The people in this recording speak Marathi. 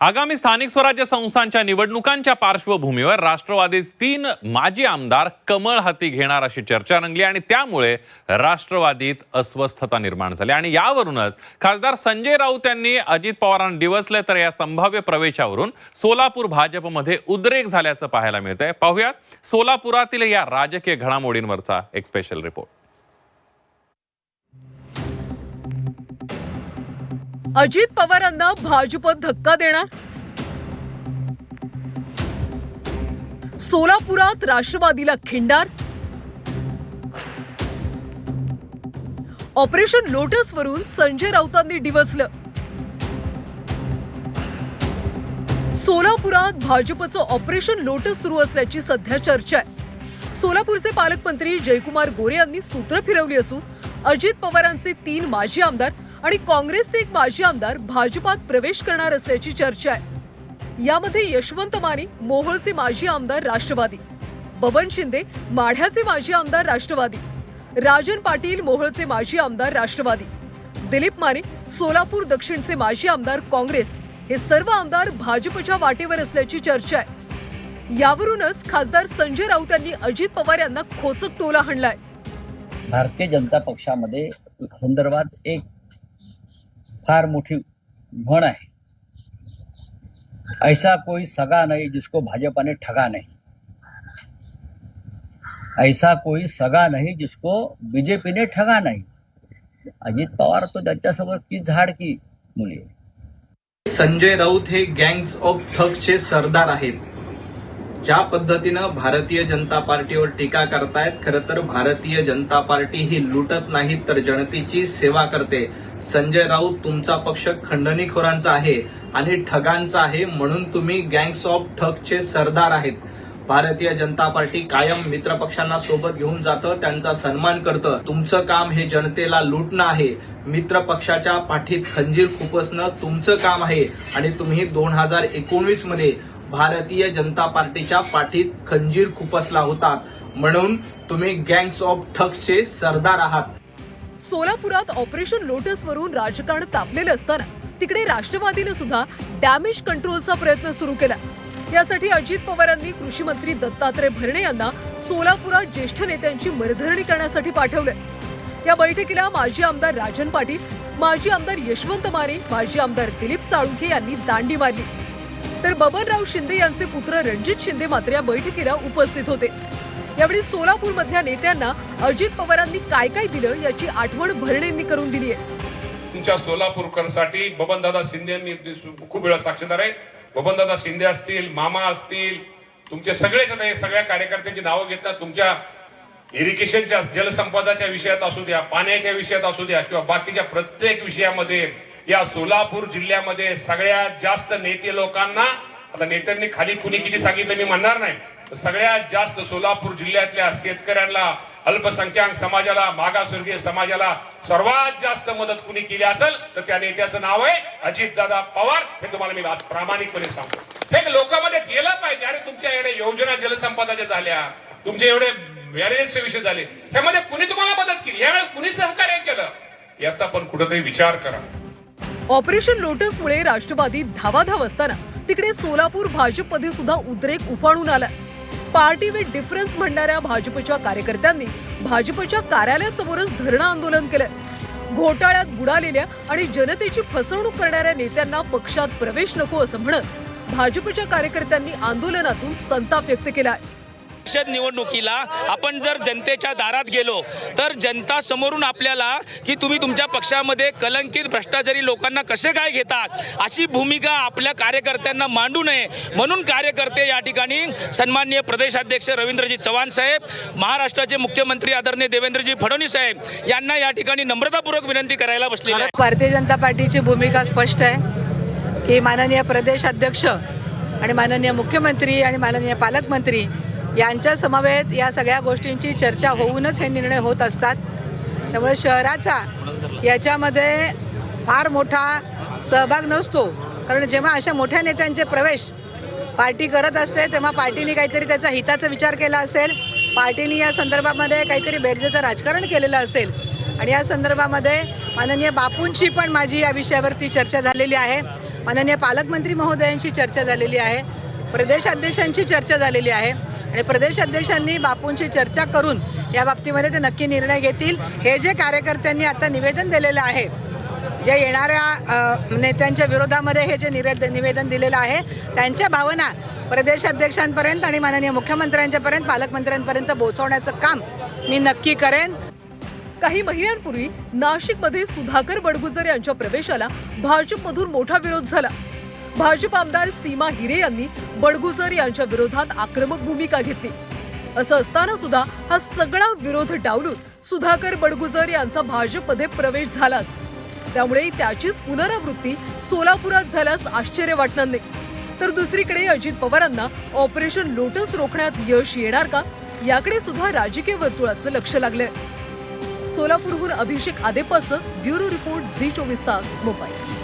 आगामी स्थानिक स्वराज्य संस्थांच्या निवडणुकांच्या पार्श्वभूमीवर राष्ट्रवादी तीन माजी आमदार कमळ हाती घेणार अशी चर्चा रंगली आणि त्यामुळे राष्ट्रवादीत अस्वस्थता निर्माण झाली. आणि यावरूनच खासदार संजय राऊत यांनी अजित पवारांना डिवसले तर या संभाव्य प्रवेशावरून सोलापूर भाजपमध्ये उद्रेक झाल्याचं पाहायला मिळतंय. पाहुयात सोलापुरातील या राजकीय घडामोडींवरचा एक स्पेशल रिपोर्ट अजित पवारांना भाजप धक्का देणार? सोलापुरात राष्ट्रवादीला खिंडार? ऑपरेशन लोटस वरून संजय राऊतांनी डिवचलं. सोलापुरात भाजपचं ऑपरेशन लोटस सुरू असल्याची सध्या चर्चा आहे. सोलापूरचे पालकमंत्री जयकुमार गोरे यांनी सूत्र फिरवली असून अजित पवारांचे तीन माजी आमदार आणि काँग्रेसचे एक माजी आमदार भाजपात प्रवेश करणार असल्याची चर्चा आहे. यामध्ये यशवंत माने मोहोळचे माजी आमदार राष्ट्रवादी. बबन शिंदे माढ्याचे माजी आमदार राष्ट्रवादी. राजन पाटील मोहोळचे माजी आमदार राष्ट्रवादी. दिलीप माने सोलापूर दक्षिणचे माजी आमदार काँग्रेस. हे सर्व आमदार भाजपच्या वाटेवर असल्याची चर्चा आहे. यावरूनच खासदार संजय राऊत यांनी अजित पवार यांना खोचक टोला हाणलाय. भारतीय जनता पक्षामध्ये संदर्भात एक फार मोठी म्हण आहे. ऐसा कोई सगा नाही जिसको भाजपाने ठगा नाही. ऐसा कोई सगा नाही जिसको बीजेपीने ठगा नाही. अजित पवार तो त्यांच्यासमोर की झाड की मुली संजय राऊत हे गँग्स ऑफ ठगचे सरदार आहेत. ज्या पद्धतीनं भारतीय जनता पार्टीवर टीका करतायत खरं तर भारतीय जनता पार्टी ही लुटत नाही तर जनतेची सेवा करते. संजय राऊत तुमचा पक्ष खंडणीखोरांचा आहे आणि ठगांचा आहे म्हणून तुम्ही गँग्स ऑफ ठगचे सरदार आहेत. भारतीय जनता पार्टी कायम मित्रपक्षांना सोबत घेऊन जातं त्यांचा सन्मान करतं. तुमचं काम हे जनतेला लुटणं आहे. मित्र पक्षाच्या पाठीत खंजीर खुपसणं तुमचं काम आहे. आणि तुम्ही दोन हजार एकोणवीसमध्ये भारतीय जनता पार्टीच्या पाठीत खंजीर खुपसला होता म्हणून तुम्ही गँग्स ऑफ ठगचे सरदार आहात. सोलापुरात ऑपरेशन लोटस वरून राजकारण तापलेलं असताना तिकडे राष्ट्रवादीनं सुद्धा डॅमेज कंट्रोलचा प्रयत्न सुरू केला. यासाठी अजित पवारांनी कृषी मंत्री दत्तात्रय भरणे यांना सोलापुरात ज्येष्ठ नेत्यांची मरधरणी करण्यासाठी पाठवले या बैठकीला माजी आमदार राजन पाटील माजी आमदार यशवंत मारे माजी आमदार दिलीप साळुंखे यांनी दांडी मारली. तर बबनराव शिंदे यांचे पुत्र रणजित शिंदे मात्र या बैठकीला उपस्थित होते. यावेळी सोलापूर मधल्या नेत्यांना अजित पवारांनी काय काय दिलं याची आठवण भरणेंनी करून दिली आहे तुमच्या सोलापूरकरसाठी बबनदादा शिंदे मी खूप वेळा साक्षीदार आहे. बबनदादा शिंदे असतील मामा असतील तुमचे सगळेच नाही सगळ्या कार्यकर्त्यांची नावं घेतात तुमच्या इरिगेशनच्या जलसंपदाच्या विषयात असू द्या पाण्याच्या विषयात असू द्या किंवा बाकीच्या प्रत्येक विषयामध्ये या सोलापूर जिल्ह्यामध्ये सगळ्यात जास्त नेते लोकांना आता नेत्यांनी खाली कुणी किती सांगितलं मी म्हणणार नाही सगळ्यात जास्त सोलापूर जिल्ह्यातल्या शेतकऱ्यांना अल्पसंख्याक समाजाला मागासवर्गीय समाजाला सर्वात जास्त मदत कुणी केली असेल तर त्या नेत्याचं नाव आहे अजितदादा पवार. हे तुम्हाला मी प्रामाणिकपणे सांगतो. हे लोकांमध्ये गेलं पाहिजे. अरे तुमच्या एवढ्या योजना जलसंपदाच्या झाल्या तुमचे एवढे बॅरियर्सचे विषय झाले ह्यामध्ये कुणी तुम्हाला मदत केली? यावेळी कुणी सहकार्य केलं? याचा पण कुठेतरी विचार करा. ऑपरेशन लोटसमुळे राष्ट्रवादी धावाधाव असताना तिकडे सोलापूर भाजपमध्ये सुद्धा उद्रेक उफाळून आला. पार्टी विथ डिफरन्स म्हणणाऱ्या भाजपच्या कार्यकर्त्यांनी भाजपच्या कार्यालयासमोरच धरणं आंदोलन केलं. घोटाळ्यात बुडालेल्या आणि जनतेची फसवणूक करणाऱ्या नेत्यांना पक्षात प्रवेश नको असं म्हणत भाजपच्या कार्यकर्त्यांनी आंदोलनातून संताप व्यक्त केला आहे परिषद निवडणुकीला आपण जर जनतेच्या दारात गेलो तर जनता समोरून आपल्याला की तुम्ही तुमच्या पक्षामध्ये कलंकित भ्रष्टाचारी लोकांना कसे काय घेतात अशी भूमिका आपल्या कार्यकर्त्यांना मांडू नये. म्हणून कार्यकर्ते या ठिकाणी सन्माननीय प्रदेशाध्यक्ष रवींद्रजी चव्हाण साहेब महाराष्ट्राचे मुख्यमंत्री आदरणीय देवेंद्रजी फडणवीस साहेब यांना या ठिकाणी नम्रतापूर्वक विनंती करायला बसली भारतीय जनता पार्टीची भूमिका स्पष्ट आहे की माननीय प्रदेशाध्यक्ष आणि माननीय मुख्यमंत्री आणि माननीय पालकमंत्री यांच्या समवेत या सगळ्या गोष्टींची चर्चा होऊनच हे निर्णय होत असतात. त्यामुळे शहराचा याच्यामध्ये फार मोठा सहभाग नसतो. कारण जेव्हा अशा मोठ्या नेत्यांचे प्रवेश पार्टी करत असते तेव्हा पार्टीने काहीतरी त्याचा हिताचा विचार केला असेल. पार्टीने या संदर्भामध्ये काहीतरी बेरजेचं राजकारण केलेलं असेल. आणि या संदर्भामध्ये माननीय बापूंची पण माझी या विषयावरती चर्चा झालेली आहे. माननीय पालकमंत्री महोदयांशी चर्चा झालेली आहे. प्रदेशाध्यक्षांची चर्चा झालेली आहे. आणि प्रदेश अध्यक्षांनी बापूंची चर्चा करून या बाबतीमध्ये ते नक्की निर्णय घेतील. हे जे कार्यकर्त्यांनी आता निवेदन दिलेलं आहे जे येणाऱ्या नेत्यांच्या विरोधामध्ये हे जे निवेद निवेदन दिलेलं आहे त्यांच्या भावना प्रदेशाध्यक्षांपर्यंत आणि माननीय मुख्यमंत्र्यांच्यापर्यंत पालकमंत्र्यांपर्यंत पोहोचवण्याचं काम मी नक्की करेन. काही महिन्यांपूर्वी नाशिकमध्ये सुधाकर बडगुजर यांच्या प्रवेशाला भाजपमधून मोठा विरोध झाला. भाजप आमदार सीमा हिरे यांनी बडगुजर यांच्या विरोधात आक्रमक भूमिका घेतली. असं असताना सुद्धा हा सगळा विरोध डावलून सुधाकर बडगुजर यांचा भाजपमध्ये प्रवेश झालाच. त्यामुळे त्याचीच पुनरावृत्ती सोलापुरात झाल्यास आश्चर्य वाटणार नाही. तर दुसरीकडे अजित पवारांना ऑपरेशन लोटस रोखण्यात यश येणार का? याकडे सुद्धा राजकीय वर्तुळाचं लक्ष लागलंय. सोलापूरहून Abhishek Adepas bureau report Zee चोवीस तास मुंबई.